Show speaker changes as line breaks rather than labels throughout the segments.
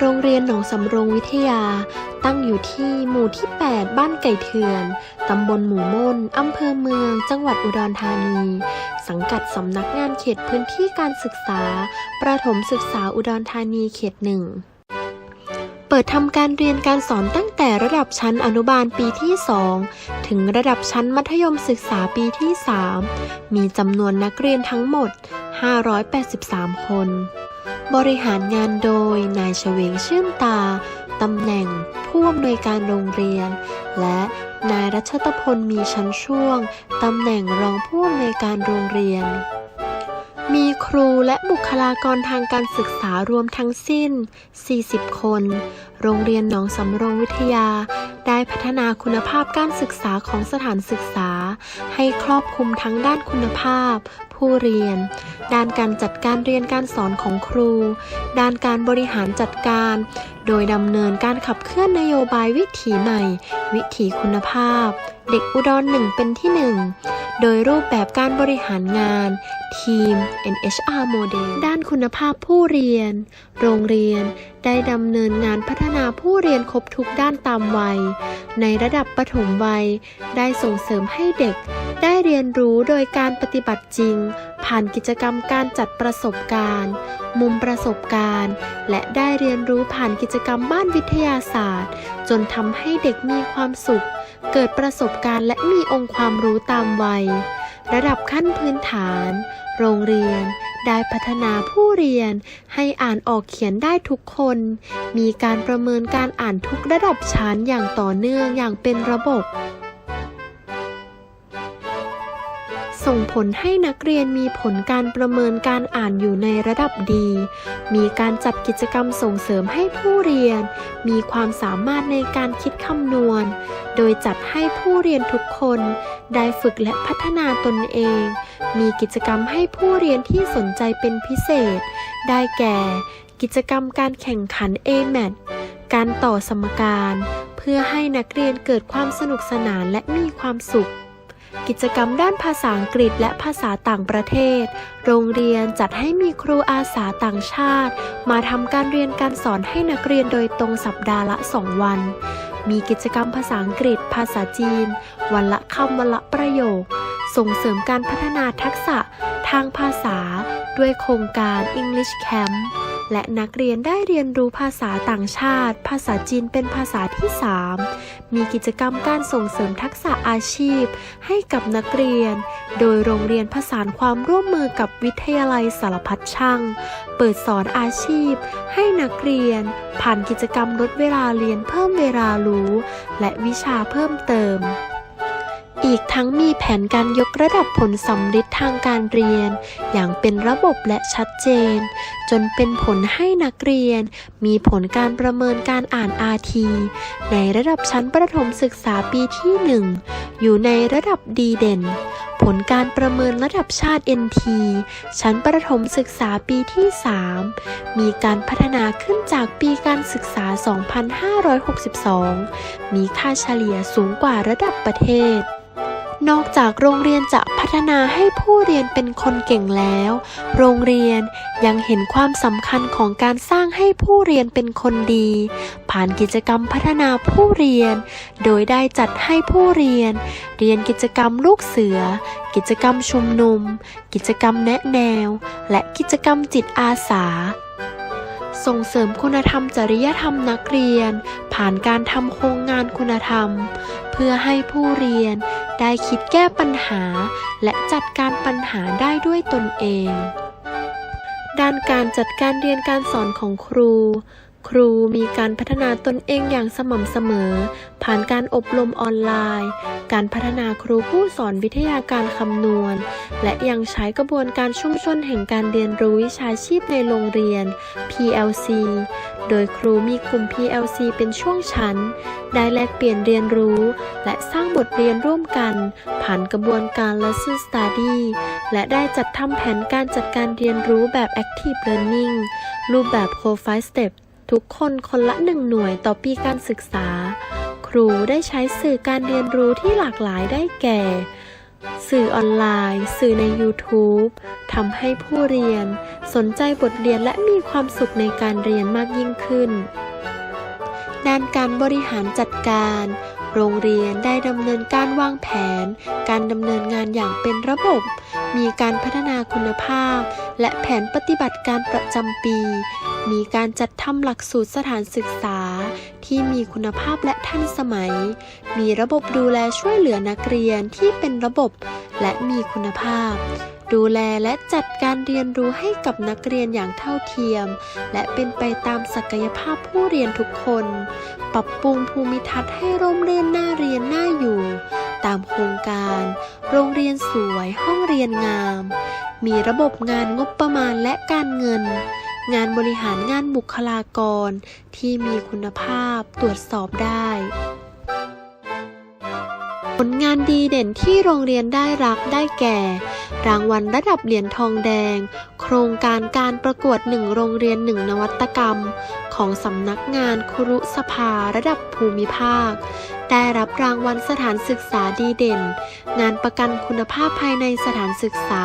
โรงเรียนหนองสำโรงวิทยา ตั้งอยู่ที่หมู่ที่ 8 บ้านไก่เถื่อน ตำบลหมู่ม่นอำเภอเมือง จังหวัดอุดรธานี สังกัดสำนักงานเขตพื้นที่การศึกษา ประถมศึกษาอุดรธานีเขตหนึ่งเปิดทำการเรียนการสอนตั้งแต่ระดับชั้นอนุบาลปีที่ 2 ถึงระดับชั้นมัธยมศึกษาปีที่ 3 มีจำนวนนักเรียนทั้งหมด 583 คน บริหารงานโดยนายเฉวงชื่นตา ตำแหน่งผู้อำนวยการโรงเรียน และนายรัชตพลมีชั้นช่วง ตำแหน่งรองผู้อำนวยการโรงเรียน มีครูและบุคลากรทางการศึกษารวมทั้งสิ้น 40 คน โรงเรียนหนองสำโรงวิทยา ได้พัฒนาคุณภาพการศึกษาของสถานศึกษา ให้ครอบคลุมทั้งด้านคุณภาพ ผู้เรียน ด้านการจัดการเรียนการสอนของครู ด้านการบริหารจัดการ โดยดำเนินการขับเคลื่อนนโยบายวิถีใหม่ วิถีคุณภาพ เด็กอุดรหนึ่งเป็นที่หนึ่งโดยรูปแบบการบริหารงานทีม NHR Model ด้านคุณภาพผู้เรียน โรงเรียนได้ดำเนินงานพัฒนาผู้เรียนครบทุกด้านตามวัย ในระดับปฐมวัย ได้ส่งเสริมให้เด็ก ได้เรียนรู้โดยการปฏิบัติจริง ผ่านกิจกรรมการจัดประสบการณ์ มุมประสบการณ์ และได้เรียนรู้ผ่านกิจกรรมบ้านวิทยาศาสตร์ จนทำให้เด็กมีความสุข เกิดประสบการณ์และมีองค์ความรู้ตามวัย ระดับขั้นพื้นฐาน โรงเรียนได้พัฒนาผู้เรียนให้อ่านออกเขียนได้ทุกคน มีการประเมินการอ่านทุกระดับชั้นอย่างต่อเนื่องอย่างเป็นระบบ ส่งผลให้นักเรียนมีผลการประเมินการอ่านอยู่ในระดับดี มีการจัดกิจกรรมส่งเสริมให้ผู้เรียน มีความสามารถในการคิดคำนวณ โดยจัดให้ผู้เรียนทุกคน ได้ฝึกและพัฒนาตนเอง มีกิจกรรมให้ผู้เรียนที่สนใจเป็นพิเศษ ได้แก่ กิจกรรมการแข่งขัน AMAT การต่อสมการ เพื่อให้นักเรียนเกิดความสนุกสนานและมีความสุข กิจกรรมด้านภาษาอังกฤษและภาษาต่างประเทศ โรงเรียนจัดให้มีครูอาสาต่างชาติ มาทำการเรียนการสอนให้นักเรียนโดยตรงสัปดาห์ละ 2 วัน มีกิจกรรมภาษาอังกฤษ ภาษาจีน วันละคำวันละประโยค ส่งเสริมการพัฒนาทักษะทางภาษา ด้วยโครงการ English Camp และนักเรียนได้เรียนรู้ภาษาต่างชาติ ภาษาจีนเป็นภาษาที่ 3 มีกิจกรรมการส่งเสริมทักษะอาชีพ ให้กับนักเรียน โดยโรงเรียนผสานความร่วมมือกับวิทยาลัยสารพัดช่าง เปิดสอนอาชีพ ให้นักเรียน ผ่านกิจกรรมลดเวลาเรียนเพิ่มเวลารู้ และวิชาเพิ่มเติม อีกทั้งมีแผนการยกระดับผลสำลิดทางการเรียน อย่างเป็นระบบและชัดเจน จนเป็นผลให้นักเรียน มีผลการประเมินการอ่าน RT ในระดับชั้นประถมศึกษาปีที่ 1 อยู่ในระดับดีเด่น ผลการประเมินระดับชาติ NT ชั้นประถมศึกษาปีที่ 3 มีการพัฒนาขึ้นจากปีการศึกษา 2562 มีค่าเฉลี่ยสูงกว่าระดับประเทศ นอกจากโรงเรียนจะพัฒนาให้ผู้เรียนเป็นคนเก่งแล้ว โรงเรียนยังเห็นความสำคัญของการสร้างให้ผู้เรียนเป็นคนดี ผ่านกิจกรรมพัฒนาผู้เรียน โดยได้จัดให้ผู้เรียน เรียนกิจกรรมลูกเสือ กิจกรรมชุมนุม กิจกรรมแนะแนว และกิจกรรมจิตอาสาส่งเสริมคุณธรรมจริยธรรมนักเรียน ผ่านการทำโครงงานคุณธรรม เพื่อให้ผู้เรียน ได้คิดแก้ปัญหา และจัดการปัญหาได้ด้วยตนเอง ด้านการจัดการเรียนการสอนของครู ครูมีการพัฒนาตนเองอย่างสม่ำเสมอ ผ่านการอบรมออนไลน์ การพัฒนาครูผู้สอนวิทยาการคำนวณ และยังใช้กระบวนการชุมชนแห่งการเรียนรู้วิชาชีพในโรงเรียน PLC โดยครูมีกลุ่ม PLC เป็นช่วงชั้น ได้แลกเปลี่ยนเรียนรู้ และสร้างบทเรียนร่วมกัน ผ่านกระบวนการ Lesson Study และได้จัดทำแผนการจัดการเรียนรู้แบบ Active Learning รูปแบบ Co-5 Step ทุกคนคนละหนึ่งหน่วยต่อปีการศึกษา ครูได้ใช้สื่อการเรียนรู้ที่หลากหลายได้แก่ สื่อออนไลน์ สื่อใน YouTube ทำให้ผู้เรียน สนใจบทเรียนและมีความสุขในการเรียนมากยิ่งขึ้น ด้านการบริหารจัดการ โรงเรียนได้ดำเนินการวางแผน การดำเนินงานอย่างเป็นระบบ มีการพัฒนาคุณภาพ และแผนปฏิบัติการประจำปี มีการจัดทำหลักสูตรสถานศึกษา ที่มีคุณภาพและทันสมัย มีระบบดูแลช่วยเหลือนักเรียนที่เป็นระบบและมีคุณภาพ ดูแลและจัดการเรียนรู้ให้กับนักเรียนอย่างเท่าเทียม และเป็นไปตามศักยภาพผู้เรียนทุกคน ปรับปรุงภูมิทัศน์ให้ร่มรื่นน่าเรียนน่าอยู่ ตามโครงการ โรงเรียนสวยห้องเรียนงาม มีระบบงานงบประมาณและการเงิน งานบริหารงานบุคลากรที่มีคุณภาพตรวจสอบได้ ผลงานดีเด่นที่โรงเรียนได้รับได้แก่ รางวัลระดับเหรียญทองแดง โครงการการประกวดหนึ่งโรงเรียนหนึ่งนวัตกรรม ของสำนักงานครุสภาระดับภูมิภาค ได้รับรางวัลสถานศึกษาดีเด่น งานประกันคุณภาพภายในสถานศึกษา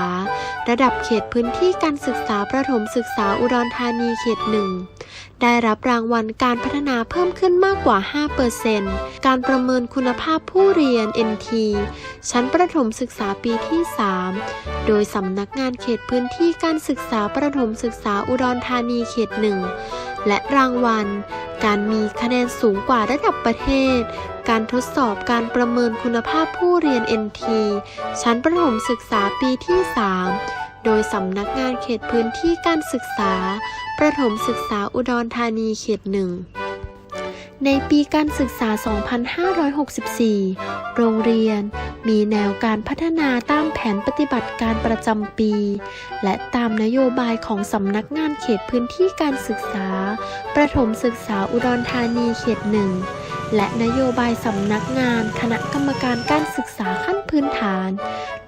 ระดับเขตพื้นที่การศึกษาประถมศึกษาอุดรธานีเขตหนึ่ง ได้รับรางวัลการพัฒนาเพิ่มขึ้นมากกว่า 5%การประเมินคุณภาพผู้เรียน NT ชั้นประถมศึกษาปีที่ 3 โดยสำนักงานเขตพื้นที่การศึกษาประถมศึกษาอุดรธานีเขตหนึ่งและรางวัล การมีคะแนนสูงกว่าระดับประเทศ การทดสอบการประเมินคุณภาพผู้เรียน NT ชั้นประถมศึกษาปีที่ 3 โดยสำนักงานเขตพื้นที่การศึกษา ประถมศึกษาอุดรธานีเขตหนึ่งในปีการศึกษา 2564 โรงเรียนมีแนวการพัฒนาตามแผนปฏิบัติการประจำปี และตามนโยบายของสำนักงานเขตพื้นที่การศึกษา ประถมศึกษาอุดรธานีเขตหนึ่ง และนโยบายสำนักงานคณะกรรมการการศึกษาขั้นพื้นฐาน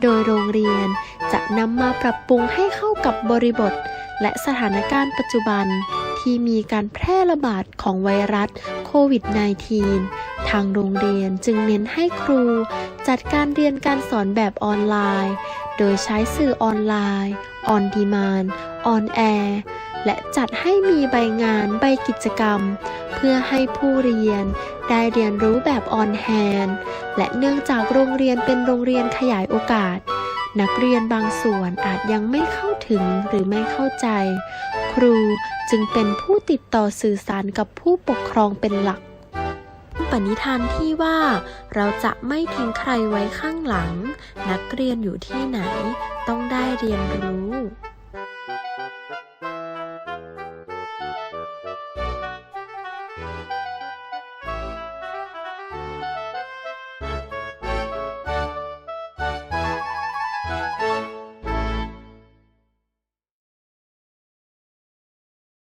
โดยโรงเรียนจะนำมาปรับปรุงให้เข้ากับบริบท และสถานการณ์ปัจจุบันที่มีการแพร่ระบาดของไวรัสโควิด -19 ทางโรงเรียนจึงเน้นให้ครู จัดการเรียนการสอนแบบออนไลน์ โดยใช้สื่อออนไลน์ ออนดีมานออนแอร์ และจัดให้มีใบงานใบกิจกรรม เพื่อให้ผู้เรียนได้เรียนรู้แบบออนแฮนและเนื่องจากโรงเรียนเป็นโรงเรียนขยายโอกาส นักเรียนบางส่วนอาจยังไม่เข้าถึงหรือไม่เข้าใจ ครูจึงเป็นผู้ติดต่อสื่อสารกับผู้ปกครองเป็นหลักปณิธานที่ว่าเราจะไม่ทิ้งใครไว้ข้างหลัง นักเรียนอยู่ที่ไหนต้องได้เรียนรู้